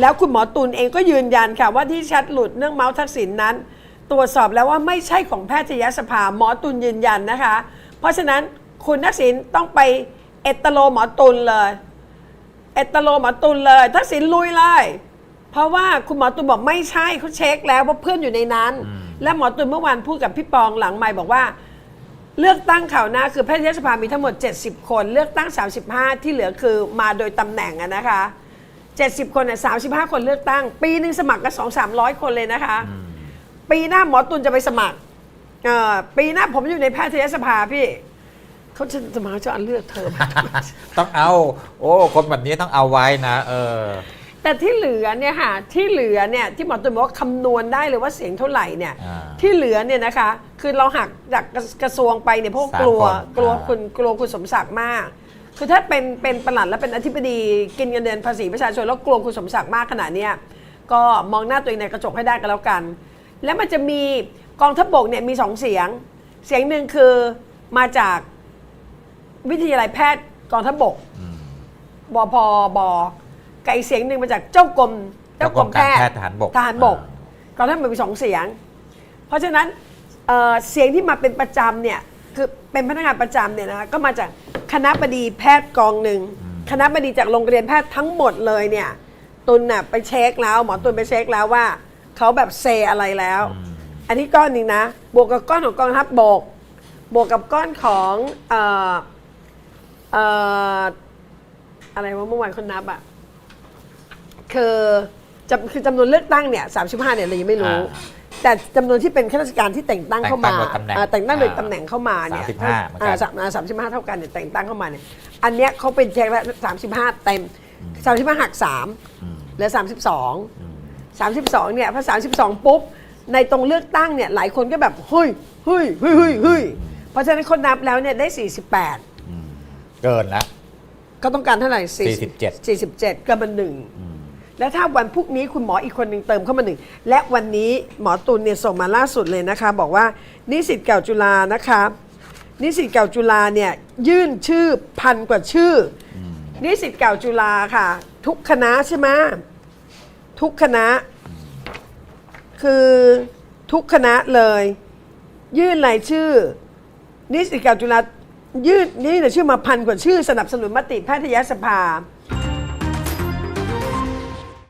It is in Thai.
แล้วคุณหมอตุลเองก็ยืนยันค่ะว่าที่แชทหลุดเรื่องเมาส์ทักษิณนั้น ตรวจสอบแล้วว่าไม่ใช่ของแพทยสภาหมอตุลยืนยันนะคะ เพราะฉะนั้นคุณทักษิณต้องไปเอตโลหมอตุลเลย เอตโลหมอตุลเลย ทักษิณลุยเลยเพราะว่าคุณหมอตุลบอกไม่ใช่เขาเช็คแล้วว่าเพื่อนอยู่ในนั้น และหมอตุลเมื่อวานพูดกับพี่ปองหลังไม่บอกว่า เลือกตั้งข่าวหน้าคือแพทยสภามีทั้งหมด 70 คน เลือกตั้ง 35 ที่เหลือคือมาโดยตำแหน่งอะนะคะ 70 คนเนี่ย35 คนเลือกตั้ง ปีหนึงสมัครกัน2 3 0 0 คนเลยนะคะ ปีหน้าหมอตุลจะไปสมัครเอ่อปีหน้าผมอยู่ในแพทยสภาพี่เขาจะสมัครจะอันเลือกเธอมาต้องเอา โอ้คนแบบนี้ต้องเอาไว้นะเออแต่ที่เหลือเนี่ยค่ะที่เหลือเนี่ยที่หมอตุลบอกว่าคำนวณได้เลยว่าเสียงเท่าไหร่เนี่ยอ่าที่เหลือเนี่ยนะคะ คือเราหักจากกระกระทรวงไปเนี่ยเพราะว่ากลัวสามคนกลัวอ่าคุณกลัวคุณสมศักดิ์มาก คือถ้าเป็นเป็นประหลัดและเป็นอธิบดีกินเงินเดือนภาษีประชาชนแล้วกลัวคุณสมศักดิ์มากขนาดเนี้ยก็มองหน้าตัวเองในกระจกให้ได้กันแล้วกัน แล้วมันจะมีกองทัพบกเนี่ยมีสองเสียง เสียงหนึ่งคือมาจากวิทยาลัยแพทย์กองทัพบกบพบไก่เสียงหนึ่งมาจากเจ้ากรมเจ้ากรมการแพทย์ทหารบกทหารบกกองทัพมันมีสองเสียง เพราะฉะนั้นเอ่อเสียงที่มาเป็นประจำเนี่ยคือเป็นพนักงานประจำเนี่ยนะคะก็มาจาก คณะบดีแพทย์กองหนึ่งคณะบดีจากโรงเรียนแพทย์ทั้งหมดเลยเนี่ย ตุนน่ะไปเช็คแล้ว หมอตุนไปเช็คแล้วว่าเขาแบบเซอะไรแล้ว อันนี้ก้อนหนึ่งนะ บวกกับก้อนของกองทัพบก บวกกับก้อนของเอ่อเอ่ออะไรว่าเมื่อวานคนนับอะคือ จำคือจำนวนเลือกตั้งเนี่ยสามสิบห้าเนี่ยเรายังไม่รู้ อ่าแต่จำนวนที่เป็นข้าราชการที่แต่งตั้งเข้ามาแต่งตั้งโดยตำแหน่งอ่าแต่งตั้งโดยอ่าตำแหน่งเข้ามาเนี่ย35เหมือนกัน อ่าสามสามสิบห้าเท่ากันเนี่ยแต่งตั้งเข้ามาเนี่ยอันเนี้ยเขาเป็นเช็คแล้วสามสิบห้าเต็มสามสิบห้าหักสามเหลือสามสิบสองสามสิบสองเนี่ยพอสามสิบสองปุ๊บ ในตรงเลือกตั้งเนี่ย หลายคนก็แบบเฮ้ยเฮ้ยเฮ้ยเฮ้ยเฮ้ยเพราะฉะนั้นคนนับแล้วเนี่ย ได้สี่สิบแปดเกินแล้ว ก็ต้องการเท่าไหร่47 47ก็มันหนึ่ง แล้วถ้าวันพรุ่งนี้คุณหมออีกคนหนึ่งเติมเข้ามาหนึ่ง และวันนี้หมอตุลเนี่ยส่งมาล่าสุดเลยนะคะ บอกว่านิสิตเก่าจุฬานะคะ นิสิตเก่าจุฬาเนี่ยยื่นชื่อพันกว่าชื่ออนิสิตเก่าจุฬาค่ะ ทุกคณะใช่ไหมทุกคณะ คือทุกคณะเลย ยื่นรายชื่อ นิสิตเก่าจุฬายื่นนี่รายชื่อมาพันกว่าชื่อ สนับสนุนมติแพทยสภา